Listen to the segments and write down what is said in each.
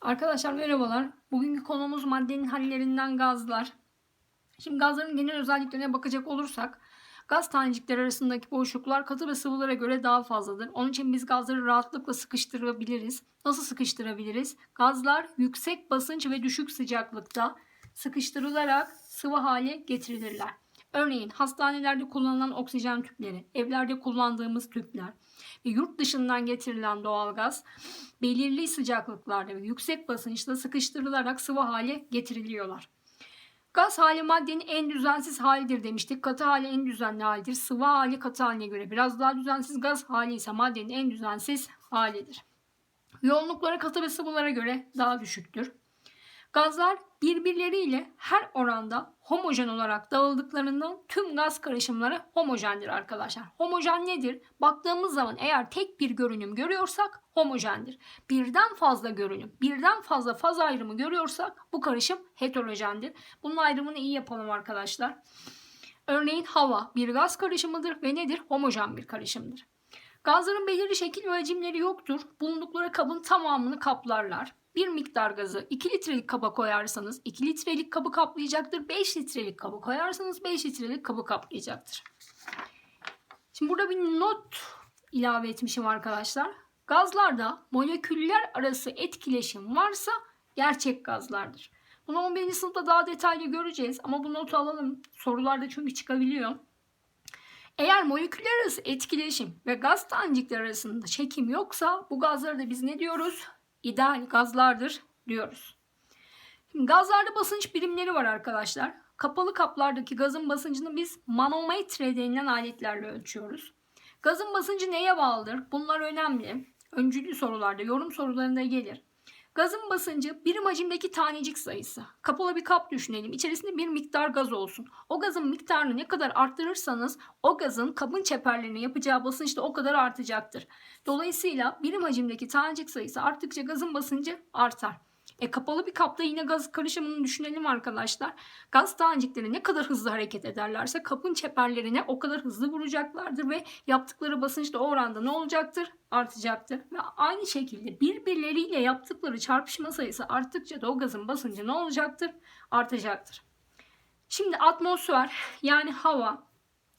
Arkadaşlar merhabalar. Bugünkü konumuz maddenin hallerinden gazlar. Şimdi gazların genel özelliklerine bakacak olursak gaz tanecikleri arasındaki boşluklar katı ve sıvılara göre daha fazladır. Onun için biz gazları rahatlıkla sıkıştırabiliriz. Nasıl sıkıştırabiliriz? Gazlar yüksek basınç ve düşük sıcaklıkta sıkıştırılarak sıvı hale getirilirler. Örneğin hastanelerde kullanılan oksijen tüpleri, evlerde kullandığımız tüpler ve yurt dışından getirilen doğalgaz belirli sıcaklıklarda ve yüksek basınçta sıkıştırılarak sıvı hale getiriliyorlar. Gaz hali maddenin en düzensiz halidir demiştik. Katı hali en düzenli halidir. Sıvı hali katı haline göre biraz daha düzensiz. Gaz hali ise maddenin en düzensiz halidir. Yoğunlukları katı ve sıvılara göre daha düşüktür. Gazlar birbirleriyle her oranda homojen olarak dağıldıklarından tüm gaz karışımları homojendir arkadaşlar. Homojen nedir? Baktığımız zaman eğer tek bir görünüm görüyorsak homojendir. Birden fazla görünüm, birden fazla faz ayrımı görüyorsak bu karışım heterojendir. Bunun ayrımını iyi yapalım arkadaşlar. Örneğin hava bir gaz karışımıdır ve nedir? Homojen bir karışımdır. Gazların belirli şekil ve hacimleri yoktur. Bulundukları kabın tamamını kaplarlar. Bir miktar gazı 2 litrelik kaba koyarsanız 2 litrelik kabı kaplayacaktır. 5 litrelik kabı koyarsanız 5 litrelik kabı kaplayacaktır. Şimdi burada bir not ilave etmişim arkadaşlar. Gazlarda moleküller arası etkileşim varsa gerçek gazlardır. Bunu 11. sınıfta daha detaylı göreceğiz ama bu notu alalım. Sorularda çünkü çıkabiliyor. Eğer moleküller arası etkileşim ve gaz tanecikleri arasında çekim yoksa bu gazlara da biz ne diyoruz? İdeal gazlardır diyoruz. Şimdi gazlarda basınç birimleri var arkadaşlar. Kapalı kaplardaki gazın basıncını biz manometre denilen aletlerle ölçüyoruz. Gazın basıncı neye bağlıdır? Bunlar önemli. Öncülü sorularda, yorum sorularında gelir. Gazın basıncı birim hacimdeki tanecik sayısı. Kapalı bir kap düşünelim. İçerisinde bir miktar gaz olsun. O gazın miktarını ne kadar arttırırsanız o gazın kabın çeperlerine yapacağı basınç da o kadar artacaktır. Dolayısıyla birim hacimdeki tanecik sayısı arttıkça gazın basıncı artar. E kapalı bir kapta yine gaz karışımını düşünelim arkadaşlar. Gaz tanecikleri ne kadar hızlı hareket ederlerse kapın çeperlerine o kadar hızlı vuracaklardır ve yaptıkları basınç da o oranda ne olacaktır? Artacaktır. Ve aynı şekilde birbirleriyle yaptıkları çarpışma sayısı arttıkça da o gazın basıncı ne olacaktır? Artacaktır. Şimdi atmosfer yani hava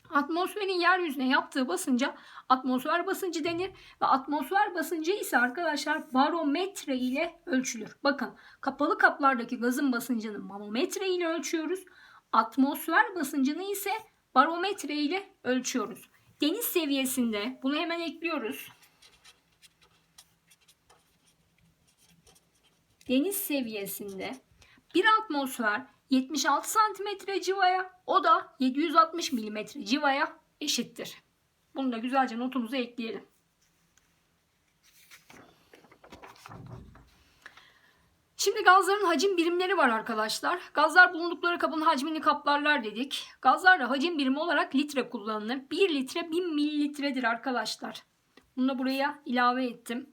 Atmosferin yeryüzüne yaptığı basınca atmosfer basıncı denir ve atmosfer basıncı ise arkadaşlar barometre ile ölçülür. Bakın kapalı kaplardaki gazın basıncını manometre ile ölçüyoruz. Atmosfer basıncını ise barometre ile ölçüyoruz. Deniz seviyesinde bunu hemen ekliyoruz. Deniz seviyesinde bir atmosfer 76 santimetre civaya o da 760 milimetre civaya eşittir. Bunu da güzelce notumuza ekleyelim. Şimdi gazların hacim birimleri var arkadaşlar. Gazlar bulundukları kabın hacmini kaplarlar dedik. Gazlarda hacim birimi olarak litre kullanılır. 1 litre 1000 mililitredir arkadaşlar. Bunu da buraya ilave ettim.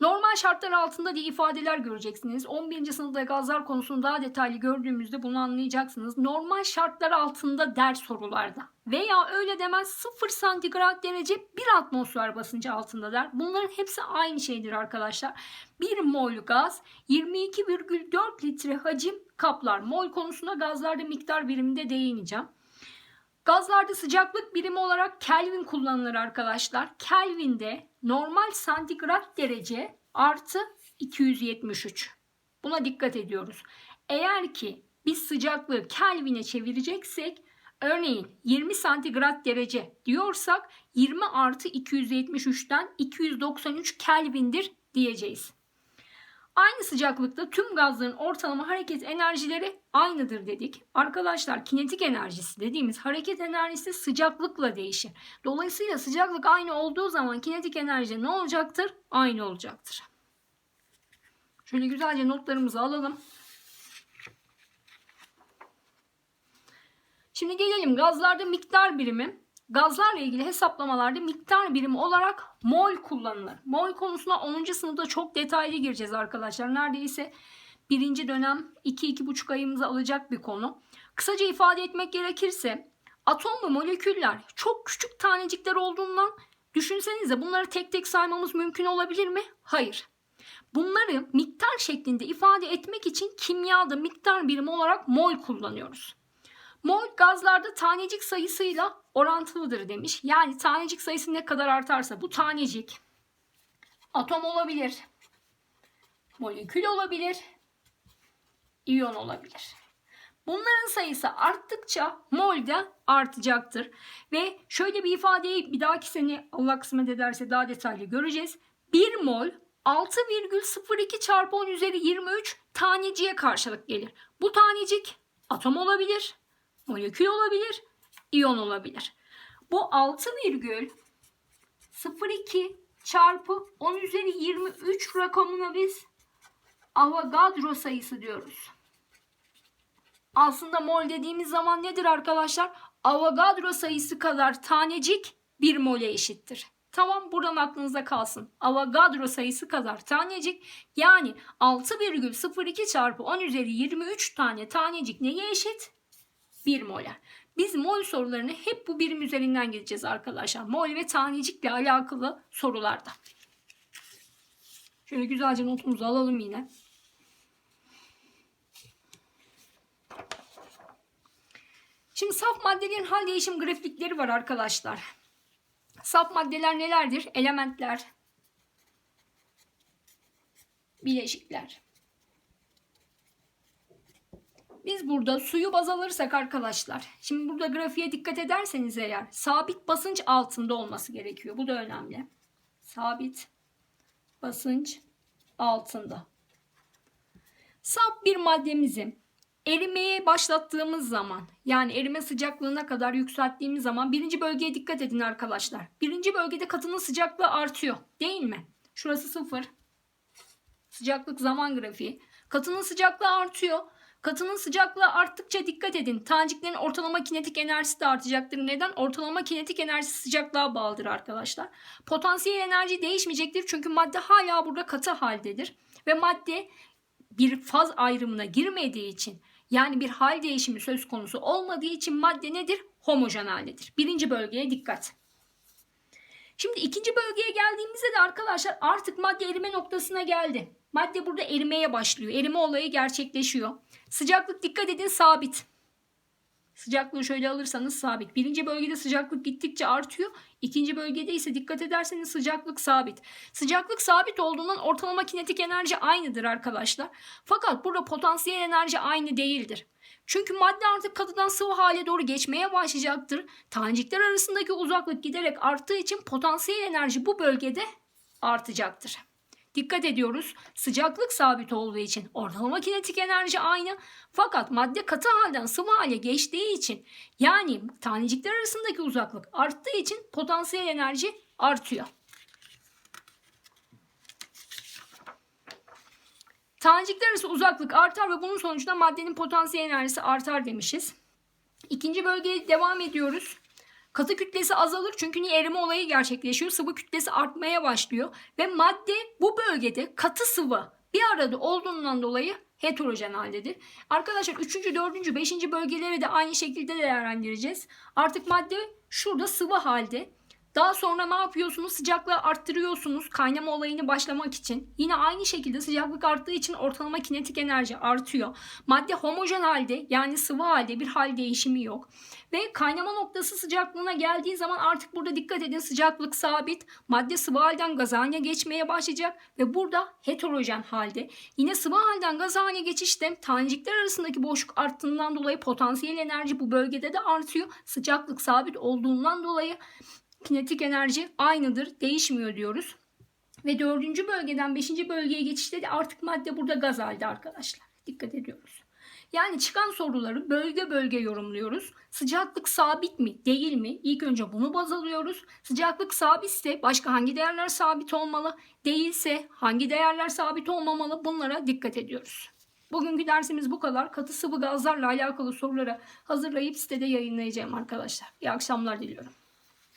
Normal şartlar altında diye ifadeler göreceksiniz. 11. sınıfta gazlar konusunu daha detaylı gördüğümüzde bunu anlayacaksınız. Normal şartlar altında der sorularda. Veya öyle demez 0 santigrat derece 1 atmosfer basıncı altında der. Bunların hepsi aynı şeydir arkadaşlar. 1 mol gaz 22,4 litre hacim kaplar. Mol konusunda gazlarda miktar biriminde değineceğim. Gazlarda sıcaklık birimi olarak Kelvin kullanılır arkadaşlar. Kelvin'de normal santigrat derece artı 273. Buna dikkat ediyoruz. Eğer ki biz sıcaklığı Kelvin'e çevireceksek örneğin 20 santigrat derece diyorsak 20 artı 273'ten 293 Kelvin'dir diyeceğiz. Aynı sıcaklıkta tüm gazların ortalama hareket enerjileri aynıdır dedik. Arkadaşlar kinetik enerjisi dediğimiz hareket enerjisi sıcaklıkla değişir. Dolayısıyla sıcaklık aynı olduğu zaman kinetik enerji ne olacaktır? Aynı olacaktır. Şöyle güzelce notlarımızı alalım. Şimdi gelelim gazlarda miktar birimi. Gazlarla ilgili hesaplamalarda miktar birimi olarak mol kullanılır. Mol konusuna 10. sınıfta çok detaylı gireceğiz arkadaşlar. Neredeyse birinci dönem 2-2,5 ayımızı alacak bir konu. Kısaca ifade etmek gerekirse atom ve moleküller çok küçük tanecikler olduğundan düşünsenize bunları tek tek saymamız mümkün olabilir mi? Hayır. Bunları miktar şeklinde ifade etmek için kimyada miktar birimi olarak mol kullanıyoruz. Mol gazlarda tanecik sayısıyla orantılıdır demiş. Yani tanecik sayısı ne kadar artarsa bu tanecik atom olabilir, molekül olabilir, iyon olabilir. Bunların sayısı arttıkça mol de artacaktır. Ve şöyle bir ifadeyi bir dahaki sene Allah kısmet ederse daha detaylı göreceğiz. 1 mol 6,02 çarpı 10 üzeri 23 taneciğe karşılık gelir. Bu tanecik atom olabilir, molekül olabilir, iyon olabilir. Bu 6,02 çarpı 10 üzeri 23 rakamına biz Avogadro sayısı diyoruz. Aslında mol dediğimiz zaman nedir arkadaşlar? Avogadro sayısı kadar tanecik 1 mole eşittir. Tamam buradan aklınıza kalsın. Avogadro sayısı kadar tanecik yani 6,02 çarpı 10 üzeri 23 tane tanecik neye eşit? 1 molar. Biz mol sorularını hep bu birim üzerinden gideceğiz arkadaşlar. Mol ve tanecikle alakalı sorularda. Şöyle güzelce notumuzu alalım yine. Şimdi saf maddelerin hal değişim grafikleri var arkadaşlar. Saf maddeler nelerdir? Elementler, bileşikler. Biz burada suyu baz alırsak arkadaşlar. Şimdi burada grafiğe dikkat ederseniz eğer sabit basınç altında olması gerekiyor. Bu da önemli. Sabit basınç altında. Saf bir maddemizi erimeye başlattığımız zaman yani erime sıcaklığına kadar yükselttiğimiz zaman birinci bölgeye dikkat edin arkadaşlar. Birinci bölgede katının sıcaklığı artıyor değil mi? Şurası sıfır. Sıcaklık zaman grafiği. Katının sıcaklığı artıyor. Katının sıcaklığı arttıkça dikkat edin. Taneciklerin ortalama kinetik enerjisi de artacaktır. Neden? Ortalama kinetik enerjisi sıcaklığa bağlıdır arkadaşlar. Potansiyel enerji değişmeyecektir. Çünkü madde hala burada katı haldedir. Ve madde bir faz ayrımına girmediği için yani bir hal değişimi söz konusu olmadığı için madde nedir? Homojen haldedir. Birinci bölgeye dikkat. Şimdi ikinci bölgeye geldiğimizde de arkadaşlar artık madde erime noktasına geldi. Madde burada erimeye başlıyor. Erime olayı gerçekleşiyor. Sıcaklık dikkat edin sabit. Sıcaklığı şöyle alırsanız sabit. Birinci bölgede sıcaklık gittikçe artıyor. İkinci bölgede ise dikkat ederseniz sıcaklık sabit. Sıcaklık sabit olduğundan ortalama kinetik enerji aynıdır arkadaşlar. Fakat burada potansiyel enerji aynı değildir. Çünkü madde artık katıdan sıvı hale doğru geçmeye başlayacaktır. Tanecikler arasındaki uzaklık giderek arttığı için potansiyel enerji bu bölgede artacaktır. Dikkat ediyoruz. Sıcaklık sabit olduğu için ortalama kinetik enerji aynı. Fakat madde katı halden sıvı hale geçtiği için yani tanecikler arasındaki uzaklık arttığı için potansiyel enerji artıyor. Tanecikler arası uzaklık artar ve bunun sonucunda maddenin potansiyel enerjisi artar demişiz. İkinci bölgeye devam ediyoruz. Katı kütlesi azalır çünkü niye erime olayı gerçekleşiyor. Sıvı kütlesi artmaya başlıyor ve madde bu bölgede katı sıvı bir arada olduğundan dolayı heterojen haldedir. Arkadaşlar 3. 4. 5. bölgeleri de aynı şekilde değerlendireceğiz. Artık madde şurada sıvı halde. Daha sonra ne yapıyorsunuz? Sıcaklığı arttırıyorsunuz kaynama olayını başlamak için. Yine aynı şekilde sıcaklık arttığı için ortalama kinetik enerji artıyor. Madde homojen halde yani sıvı halde bir hal değişimi yok. Ve kaynama noktası sıcaklığına geldiği zaman artık burada dikkat edin sıcaklık sabit. Madde sıvı halden gaz haline geçmeye başlayacak ve burada heterojen halde. Yine sıvı halden gaz haline geçişte tanecikler arasındaki boşluk arttığından dolayı potansiyel enerji bu bölgede de artıyor. Sıcaklık sabit olduğundan dolayı kinetik enerji aynıdır, değişmiyor diyoruz. Ve dördüncü bölgeden beşinci bölgeye geçişte de artık madde burada gaz halde arkadaşlar. Dikkat ediyoruz. Yani çıkan soruları bölge bölge yorumluyoruz. Sıcaklık sabit mi değil mi? İlk önce bunu baz alıyoruz. Sıcaklık sabitse başka hangi değerler sabit olmalı? Değilse hangi değerler sabit olmamalı? Bunlara dikkat ediyoruz. Bugünkü dersimiz bu kadar. Katı sıvı gazlarla alakalı soruları hazırlayıp sitede yayınlayacağım arkadaşlar. İyi akşamlar diliyorum.